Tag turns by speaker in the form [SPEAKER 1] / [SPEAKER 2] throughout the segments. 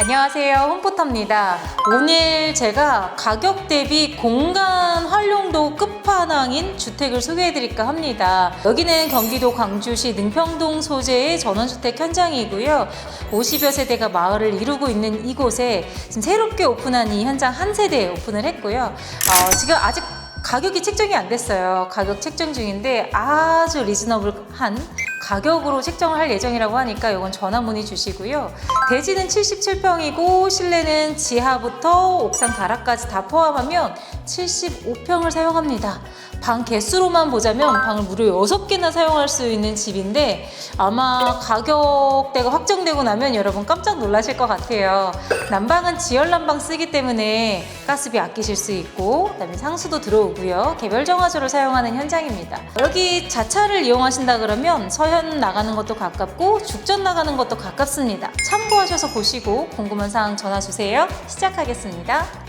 [SPEAKER 1] 안녕하세요. 홈포터입니다. 오늘 제가 가격 대비 공간 활용도 끝판왕인 주택을 소개해 드릴까 합니다. 여기는 경기도 광주시 능평동 소재의 전원주택 현장이고요. 50여 세대가 마을을 이루고 있는 이곳에 지금 새롭게 오픈한 이 현장 한 세대 오픈을 했고요. 어, 지금 아직 가격이 책정이 안 됐어요. 가격 책정 중인데 아주 리즈너블한 가격으로 책정을 할 예정이라고 하니까 이건 전화 문의 주시고요. 대지는 77평이고 실내는 지하부터 옥상 가락까지 다 포함하면 75평을 사용합니다. 방 개수로만 보자면 방을 무려 6개나 사용할 수 있는 집인데 아마 가격대가 확정되고 나면 여러분 깜짝 놀라실 것 같아요. 난방은 지열 난방 쓰기 때문에 가스비 아끼실 수 있고 그다음에 상수도 들어오고요. 개별 정화조를 사용하는 현장입니다. 여기 자차를 이용하신다 그러면 서현 나가는 것도 가깝고 죽전 나가는 것도 가깝습니다. 참고하셔서 보시고 궁금한 사항 전화 주세요. 시작하겠습니다.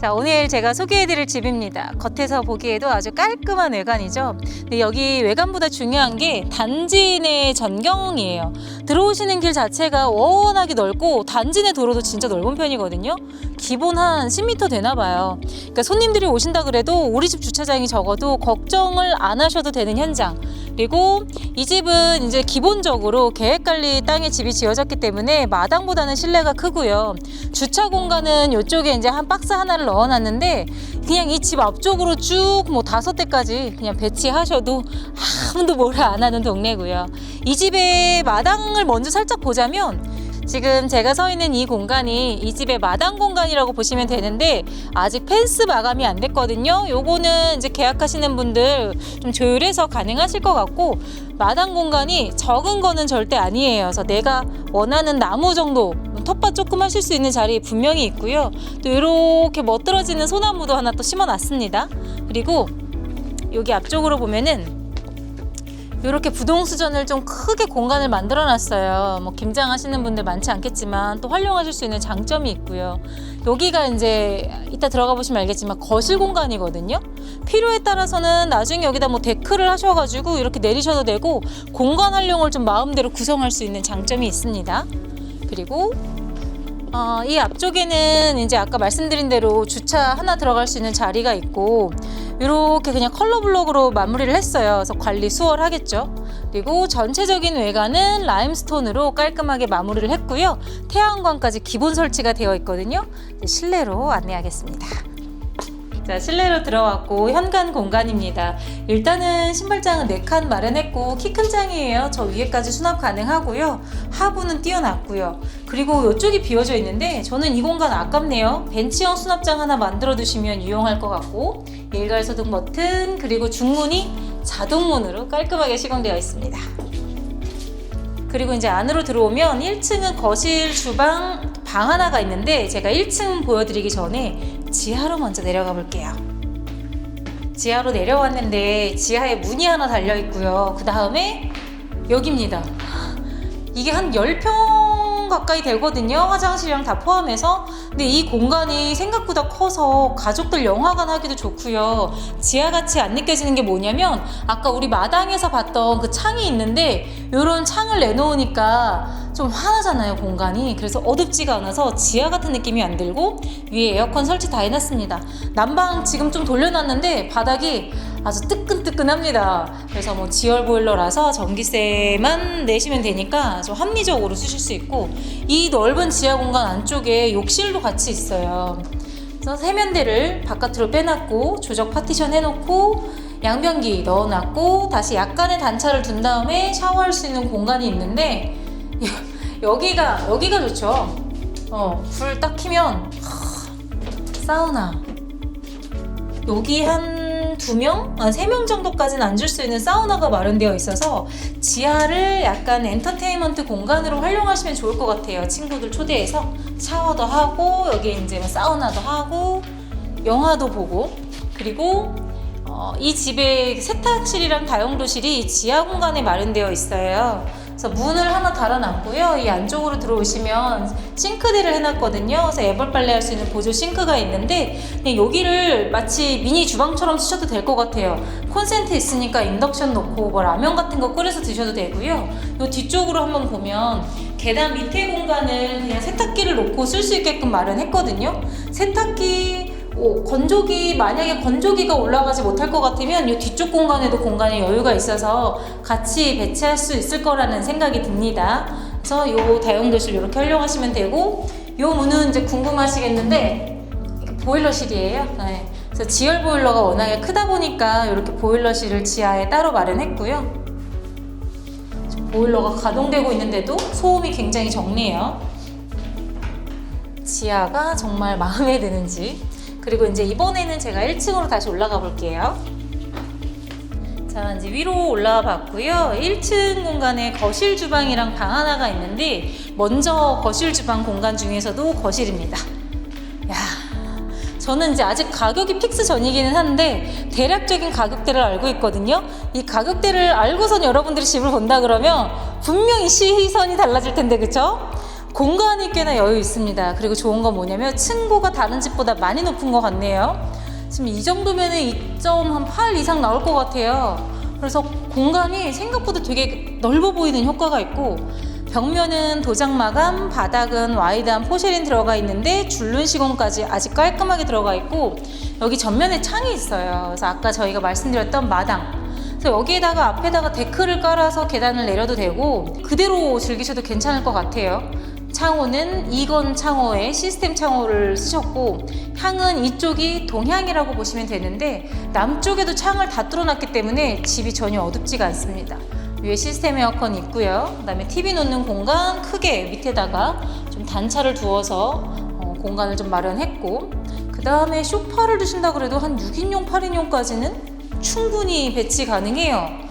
[SPEAKER 1] 자, 오늘 제가 소개해드릴 집입니다. 겉에서 보기에도 아주 깔끔한 외관이죠. 근데 여기 외관보다 중요한 게 단지 내 전경이에요. 들어오시는 길 자체가 워낙에 넓고 단지 내 도로도 진짜 넓은 편이거든요. 기본 한 10m 되나 봐요. 그러니까 손님들이 오신다 그래도 우리 집 주차장이 적어도 걱정을 안 하셔도 되는 현장. 그리고 이 집은 이제 기본적으로 계획 관리 땅에 집이 지어졌기 때문에 마당보다는 실내가 크고요. 주차 공간은 이쪽에 이제 한 박스 하나를 넣어놨는데 그냥 이 집 앞쪽으로 쭉 뭐 다섯 대까지 그냥 배치하셔도 아무도 뭐라 안 하는 동네고요. 이 집의 마당을 먼저 살짝 보자면 지금 제가 서 있는 이 공간이 이 집의 마당 공간이라고 보시면 되는데 아직 펜스 마감이 안 됐거든요. 요거는 이제 계약하시는 분들 좀 조율해서 가능하실 것 같고 마당 공간이 적은 거는 절대 아니에요. 그래서 내가 원하는 나무 정도 텃밭 조금 하실 수 있는 자리 분명히 있고요. 또 이렇게 멋들어지는 소나무도 하나 또 심어놨습니다. 그리고 여기 앞쪽으로 보면은 이렇게 부동수전을 좀 크게 공간을 만들어 놨어요. 뭐 김장하시는 분들 많지 않겠지만 또 활용하실 수 있는 장점이 있고요. 여기가 이제 이따 들어가 보시면 알겠지만 거실 공간이거든요. 필요에 따라서는 나중에 여기다 뭐 데크를 하셔가지고 이렇게 내리셔도 되고 공간 활용을 좀 마음대로 구성할 수 있는 장점이 있습니다. 그리고 어, 이 앞쪽에는 이제 아까 말씀드린 대로 주차 하나 들어갈 수 있는 자리가 있고 이렇게 그냥 컬러 블록으로 마무리를 했어요. 그래서 관리 수월하겠죠. 그리고 전체적인 외관은 라임스톤으로 깔끔하게 마무리를 했고요. 태양광까지 기본 설치가 되어 있거든요. 실내로 안내하겠습니다. 자, 실내로 들어왔고 현관 공간입니다. 일단은 신발장은 4칸 마련했고 키 큰 장이에요. 저 위에까지 수납 가능하고요. 하부는 띄어놨고요. 그리고 이쪽이 비어져 있는데 저는 이 공간 아깝네요. 벤치형 수납장 하나 만들어 두시면 유용할 것 같고 일괄 소등 버튼 그리고 중문이 자동문으로 깔끔하게 시공되어 있습니다. 그리고 이제 안으로 들어오면 1층은 거실, 주방, 방 하나가 있는데 제가 1층 보여드리기 전에 지하로 먼저 내려가 볼게요. 지하로 내려왔는데 지하에 문이 하나 달려 있고요. 그 다음에 여기입니다. 이게 한 10평 가까이 되거든요. 화장실이랑 다 포함해서. 근데 이 공간이 생각보다 커서 가족들 영화관 하기도 좋고요. 지하 같이 안 느껴지는 게 뭐냐면 아까 우리 마당에서 봤던 그 창이 있는데 이런 창을 내놓으니까 좀 환하잖아요 공간이. 그래서 어둡지가 않아서 지하 같은 느낌이 안 들고 위에 에어컨 설치 다 해놨습니다. 난방 지금 좀 돌려놨는데 바닥이 아주 뜨끈뜨끈합니다. 그래서 뭐 지열 보일러라서 전기세만 내시면 되니까 좀 합리적으로 쓰실 수 있고 이 넓은 지하 공간 안쪽에 욕실도 같이 있어요. 그래서 세면대를 바깥으로 빼놨고 조적 파티션 해놓고 양변기 넣어놨고 다시 약간의 단차를 둔 다음에 샤워할 수 있는 공간이 있는데 여기가 여기가 좋죠. 어, 불 딱 키면 하, 사우나. 여기 한 두 명, 한 세 명 정도까지는 앉을 수 있는 사우나가 마련되어 있어서 지하를 약간 엔터테인먼트 공간으로 활용하시면 좋을 것 같아요. 친구들 초대해서 샤워도 하고 여기 이제 뭐 사우나도 하고 영화도 보고 그리고 어, 이 집에 세탁실이랑 다용도실이 지하 공간에 마련되어 있어요. 그래서 문을 하나 달아놨고요. 이 안쪽으로 들어오시면 싱크대를 해놨거든요. 그래서 애벌 빨래 할 수 있는 보조 싱크가 있는데 그냥 여기를 마치 미니 주방처럼 쓰셔도 될 것 같아요. 콘센트 있으니까 인덕션 놓고 뭐 라면 같은 거 끓여서 드셔도 되고요. 이 뒤쪽으로 한번 보면 계단 밑에 공간을 그냥 세탁기를 놓고 쓸 수 있게끔 마련했거든요. 세탁기 오, 건조기 만약에 건조기가 올라가지 못할 것 같으면 이 뒤쪽 공간에도 공간에 여유가 있어서 같이 배치할 수 있을 거라는 생각이 듭니다. 그래서 이 다용도실 이렇게 활용하시면 되고 이 문은 이제 궁금하시겠는데 보일러실이에요. 네. 그래서 지열 보일러가 워낙에 크다 보니까 이렇게 보일러실을 지하에 따로 마련했고요. 보일러가 가동되고 있는데도 소음이 굉장히 적네요. 지하가 정말 마음에 드는지 그리고 이제 이번에는 제가 1층으로 다시 올라가 볼게요. 자, 이제 위로 올라와 봤고요. 1층 공간에 거실 주방이랑 방 하나가 있는데 먼저 거실 주방 공간 중에서도 거실입니다. 야, 저는 이제 아직 가격이 픽스 전이기는 한데 대략적인 가격대를 알고 있거든요. 이 가격대를 알고선 여러분들이 집을 본다 그러면 분명히 시선이 달라질 텐데 그쵸? 공간이 꽤나 여유 있습니다. 그리고 좋은 건 뭐냐면 층고가 다른 집보다 많이 높은 것 같네요. 지금 이 정도면 2.8 이상 나올 것 같아요. 그래서 공간이 생각보다 되게 넓어 보이는 효과가 있고 벽면은 도장 마감, 바닥은 와이드한 포쉐린 들어가 있는데 줄눈 시공까지 아직 깔끔하게 들어가 있고 여기 전면에 창이 있어요. 그래서 아까 저희가 말씀드렸던 마당. 그래서 여기에다가 앞에다가 데크를 깔아서 계단을 내려도 되고 그대로 즐기셔도 괜찮을 것 같아요. 창호는 이건 창호에 시스템 창호를 쓰셨고 향은 이쪽이 동향이라고 보시면 되는데 남쪽에도 창을 다 뚫어놨기 때문에 집이 전혀 어둡지가 않습니다. 위에 시스템 에어컨 있고요. 그다음에 TV 놓는 공간 크게 밑에다가 좀 단차를 두어서 어, 공간을 좀 마련했고 그 다음에 쇼파를 두신다 그래도 한 6인용, 8인용까지는 충분히 배치 가능해요.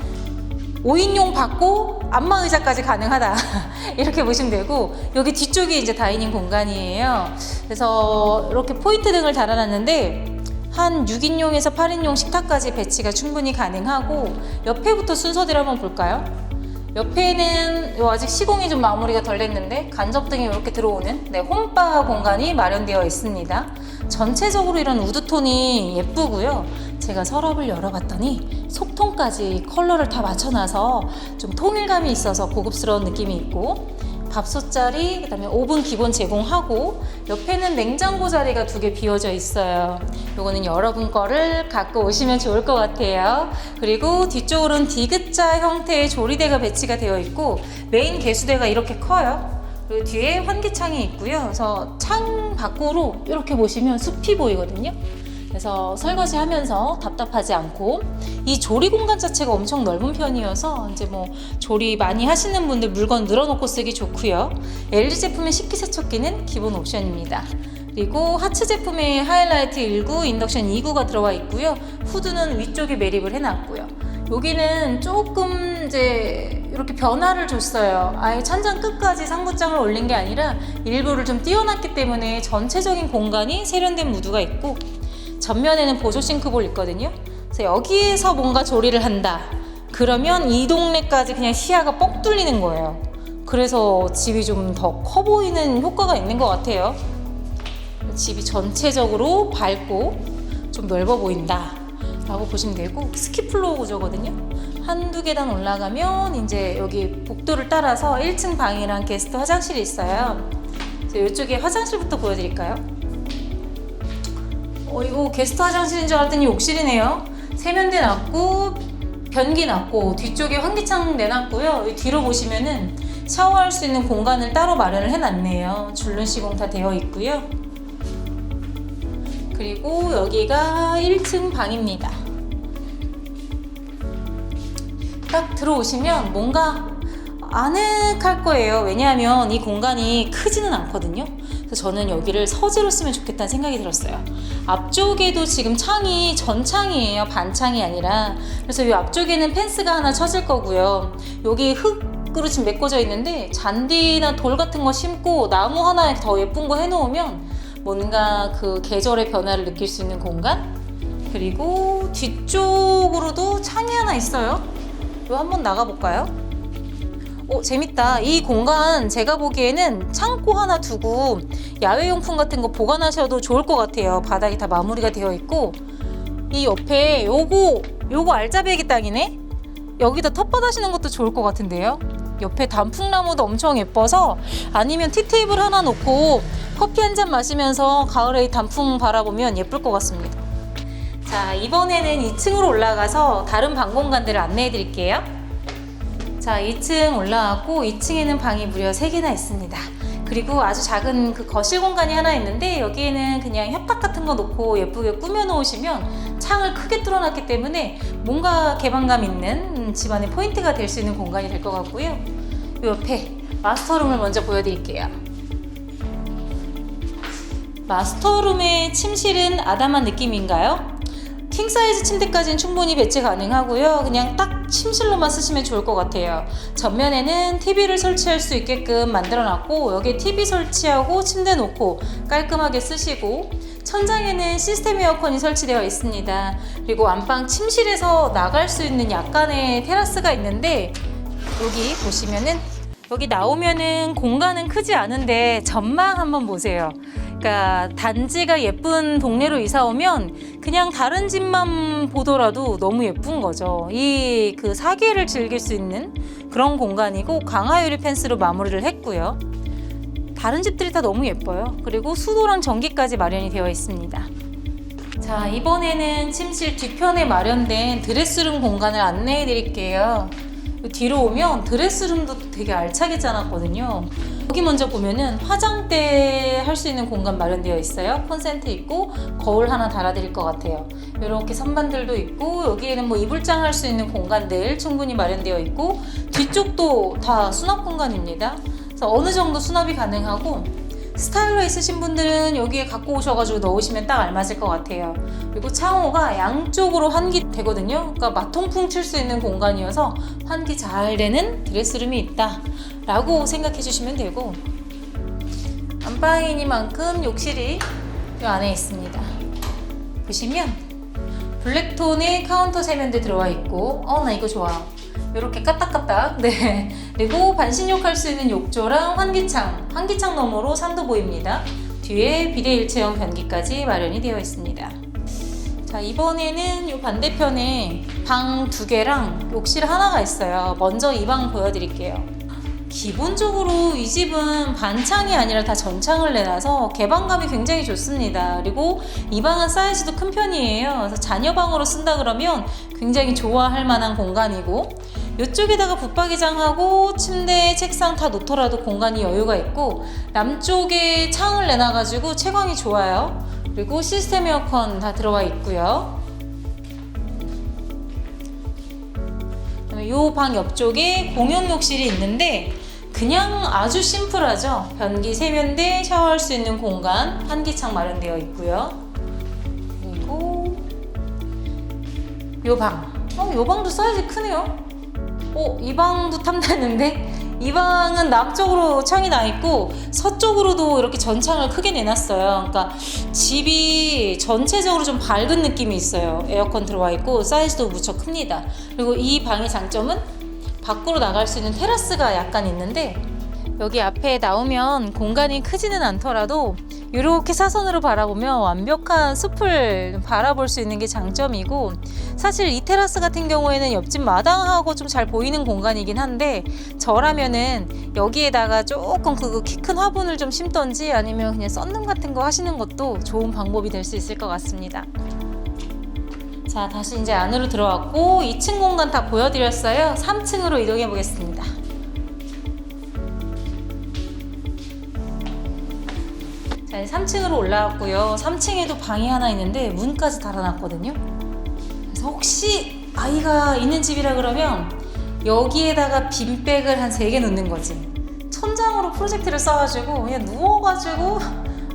[SPEAKER 1] 5인용 받고 안마 의자까지 가능하다 이렇게 보시면 되고 여기 뒤쪽이 이제 다이닝 공간이에요 그래서 이렇게 포인트 등을 달아놨는데 한 6인용에서 8인용 식탁까지 배치가 충분히 가능하고 옆에부터 순서대로 한번 볼까요? 옆에는 요 아직 시공이 좀 마무리가 덜 됐는데 간접등이 이렇게 들어오는 네, 홈바 공간이 마련되어 있습니다. 전체적으로 이런 우드톤이 예쁘고요. 제가 서랍을 열어봤더니 속통까지 컬러를 다 맞춰놔서 좀 통일감이 있어서 고급스러운 느낌이 있고 밥솥 자리, 그다음에 오븐 기본 제공하고 옆에는 냉장고 자리가 두 개 비워져 있어요. 요거는 여러분 거를 갖고 오시면 좋을 것 같아요. 그리고 뒤쪽으로는 디귿자 형태의 조리대가 배치가 되어 있고 메인 개수대가 이렇게 커요. 그리고 뒤에 환기창이 있고요. 그래서 창 밖으로 이렇게 보시면 숲이 보이거든요. 그래서 설거지 하면서 답답하지 않고 이 조리 공간 자체가 엄청 넓은 편이어서 이제 뭐 조리 많이 하시는 분들 물건 늘어놓고 쓰기 좋고요. LG 제품의 식기세척기는 기본 옵션입니다. 그리고 하츠 제품의 하이라이트 19, 인덕션 2구가 들어와 있고요. 후드는 위쪽에 매립을 해놨고요. 여기는 조금 이제 이렇게 변화를 줬어요. 아예 천장 끝까지 상부장을 올린 게 아니라 일부를 좀 띄워놨기 때문에 전체적인 공간이 세련된 무드가 있고 전면에는 보조 싱크볼 있거든요. 그래서 여기에서 뭔가 조리를 한다. 그러면 이 동네까지 그냥 시야가 뻑 뚫리는 거예요. 그래서 집이 좀 더 커 보이는 효과가 있는 것 같아요. 집이 전체적으로 밝고 좀 넓어 보인다. 라고 보시면 되고 스키플로우 구조거든요. 한두 계단 올라가면 이제 여기 복도를 따라서 1층 방이랑 게스트 화장실이 있어요. 이쪽에 화장실부터 보여드릴까요? 어, 이거 게스트 화장실인 줄 알았더니 욕실이네요. 세면대 놨고, 변기 놨고, 뒤쪽에 환기창 내놨고요. 이 뒤로 보시면은 샤워할 수 있는 공간을 따로 마련을 해놨네요. 줄눈 시공 다 되어 있고요. 그리고 여기가 1층 방입니다. 딱 들어오시면 뭔가 아늑할 거예요. 왜냐하면 이 공간이 크지는 않거든요. 그래서 저는 여기를 서재로 쓰면 좋겠다는 생각이 들었어요. 앞쪽에도 지금 창이 전창이에요. 반창이 아니라. 그래서 이 앞쪽에는 펜스가 하나 쳐질 거고요. 여기 흙으로 지금 메꿔져 있는데 잔디나 돌 같은 거 심고 나무 하나 더 예쁜 거 해놓으면 뭔가 그 계절의 변화를 느낄 수 있는 공간? 그리고 뒤쪽으로도 창이 하나 있어요. 이거 한번 나가볼까요? 어, 재밌다. 이 공간 제가 보기에는 창고 하나 두고 야외용품 같은 거 보관하셔도 좋을 것 같아요. 바닥이 다 마무리가 되어 있고 이 옆에 요거 요거 알짜배기 땅이네. 여기다 텃밭 하시는 것도 좋을 것 같은데요. 옆에 단풍나무도 엄청 예뻐서 아니면 티테이블 하나 놓고 커피 한 잔 마시면서 가을에 이 단풍 바라보면 예쁠 것 같습니다. 자, 이번에는 2층으로 올라가서 다른 방 공간들을 안내해 드릴게요. 자, 2층 올라왔고 2층에는 방이 무려 3개나 있습니다. 그리고 아주 작은 그 거실 공간이 하나 있는데 여기에는 그냥 협탁 같은 거 놓고 예쁘게 꾸며 놓으시면 창을 크게 뚫어놨기 때문에 뭔가 개방감 있는 집안의 포인트가 될 수 있는 공간이 될 것 같고요. 요 옆에 마스터룸을 먼저 보여드릴게요. 마스터룸의 침실은 아담한 느낌인가요? 킹 사이즈 침대까지는 충분히 배치 가능하고요. 그냥 딱 침실로만 쓰시면 좋을 것 같아요. 전면에는 TV를 설치할 수 있게끔 만들어 놨고 여기에 TV 설치하고 침대 놓고 깔끔하게 쓰시고 천장에는 시스템 에어컨이 설치되어 있습니다. 그리고 안방 침실에서 나갈 수 있는 약간의 테라스가 있는데 여기 보시면은 여기 나오면은 공간은 크지 않은데 전망 한번 보세요. 그러니까 단지가 예쁜 동네로 이사 오면 그냥 다른 집만 보더라도 너무 예쁜 거죠. 이 그 사계를 즐길 수 있는 그런 공간이고 강화유리 펜스로 마무리를 했고요. 다른 집들이 다 너무 예뻐요. 그리고 수도랑 전기까지 마련이 되어 있습니다. 자, 이번에는 침실 뒤편에 마련된 드레스룸 공간을 안내해 드릴게요. 뒤로 오면 드레스룸도 되게 알차게 짜놨거든요. 여기 먼저 보면은 화장대 할 수 있는 공간 마련되어 있어요. 콘센트 있고 거울 하나 달아드릴 것 같아요. 이렇게 선반들도 있고 여기에는 뭐 이불장 할 수 있는 공간들 충분히 마련되어 있고 뒤쪽도 다 수납 공간입니다. 그래서 어느 정도 수납이 가능하고 스타일러 있으신 분들은 여기에 갖고 오셔가지고 넣으시면 딱 알맞을 것 같아요. 그리고 창호가 양쪽으로 환기 되거든요. 그러니까 마통풍 칠 수 있는 공간이어서 환기 잘 되는 드레스룸이 있다. 라고 생각해 주시면 되고 안방이니만큼 욕실이 이 안에 있습니다. 보시면 블랙톤의 카운터 세면대 들어와 있고 어 나 이거 좋아. 이렇게 까딱까딱 네 그리고 반신욕 할 수 있는 욕조랑 환기창 환기창 너머로 산도 보입니다. 뒤에 비대 일체형 변기까지 마련이 되어 있습니다. 자 이번에는 이 반대편에 방 두 개랑 욕실 하나가 있어요. 먼저 이 방 보여드릴게요. 기본적으로 이 집은 반창이 아니라 다 전창을 내놔서 개방감이 굉장히 좋습니다. 그리고 이 방은 사이즈도 큰 편이에요. 그래서 자녀방으로 쓴다 그러면 굉장히 좋아할 만한 공간이고 이쪽에다가 붙박이장하고 침대, 책상 다 놓더라도 공간이 여유가 있고 남쪽에 창을 내놔가지고 채광이 좋아요. 그리고 시스템 에어컨 다 들어와 있고요. 이 방 옆쪽에 공용 욕실이 있는데 그냥 아주 심플하죠. 변기 세면대, 샤워할 수 있는 공간, 환기창 마련되어 있고요. 그리고 요 방. 어, 요 방도 사이즈 크네요. 어, 이 방도 탐나는데 이 방은 남쪽으로 창이 나 있고 서쪽으로도 이렇게 전창을 크게 내놨어요. 그러니까 집이 전체적으로 좀 밝은 느낌이 있어요. 에어컨 들어와 있고 사이즈도 무척 큽니다. 그리고 이 방의 장점은 밖으로 나갈 수 있는 테라스가 약간 있는데 여기 앞에 나오면 공간이 크지는 않더라도 이렇게 사선으로 바라보면 완벽한 숲을 바라볼 수 있는 게 장점이고 사실 이 테라스 같은 경우에는 옆집 마당하고 좀 잘 보이는 공간이긴 한데 저라면은 여기에다가 조금 그 키 큰 화분을 좀 심던지 아니면 그냥 썬룸 같은 거 하시는 것도 좋은 방법이 될 수 있을 것 같습니다. 자 다시 이제 안으로 들어왔고 2층 공간 다 보여드렸어요. 3층으로 이동해 보겠습니다. 자, 3층으로 올라왔고요. 3층에도 방이 하나 있는데 문까지 달아놨거든요. 그래서 혹시 아이가 있는 집이라 그러면 여기에다가 빈백을 한 3개 놓는 거지. 천장으로 프로젝트를 써가지고 그냥 누워가지고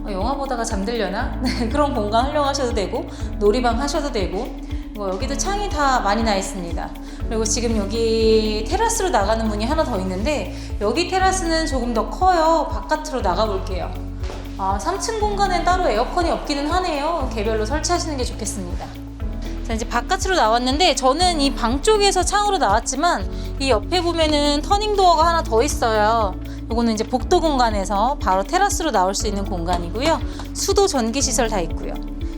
[SPEAKER 1] 어, 영화 보다가 잠들려나? 네, 그런 공간 활용하셔도 되고 놀이방 하셔도 되고 뭐 여기도 창이 다 많이 나 있습니다. 그리고 지금 여기 테라스로 나가는 문이 하나 더 있는데 여기 테라스는 조금 더 커요. 바깥으로 나가 볼게요. 아, 3층 공간엔 따로 에어컨이 없기는 하네요. 개별로 설치하시는 게 좋겠습니다. 자, 자, 이제 바깥으로 나왔는데 저는 이 방 쪽에서 창으로 나왔지만 이 옆에 보면은 터닝 도어가 하나 더 있어요. 요거는 이제 복도 공간에서 바로 테라스로 나올 수 있는 공간이고요. 수도 전기 시설 다 있고요.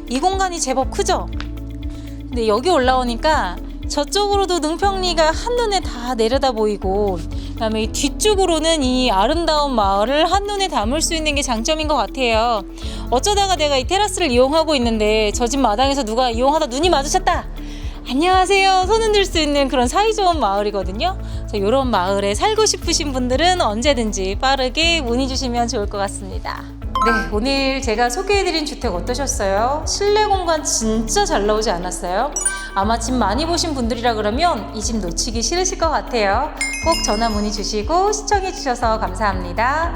[SPEAKER 1] 이 공간이 제법 크죠? 근데 여기 올라오니까 저쪽으로도 능평리가 한눈에 다 내려다 보이고 그다음에 이 뒤쪽으로는 이 아름다운 마을을 한눈에 담을 수 있는 게 장점인 것 같아요. 어쩌다가 내가 이 테라스를 이용하고 있는데 저 집 마당에서 누가 이용하다 눈이 마주쳤다. 안녕하세요. 손 흔들 수 있는 그런 사이좋은 마을이거든요. 이런 마을에 살고 싶으신 분들은 언제든지 빠르게 문의 주시면 좋을 것 같습니다. 네, 오늘 제가 소개해드린 주택 어떠셨어요? 실내 공간 진짜 잘 나오지 않았어요? 아마 집 많이 보신 분들이라 그러면 이 집 놓치기 싫으실 것 같아요. 꼭 전화 문의 주시고 시청해주셔서 감사합니다.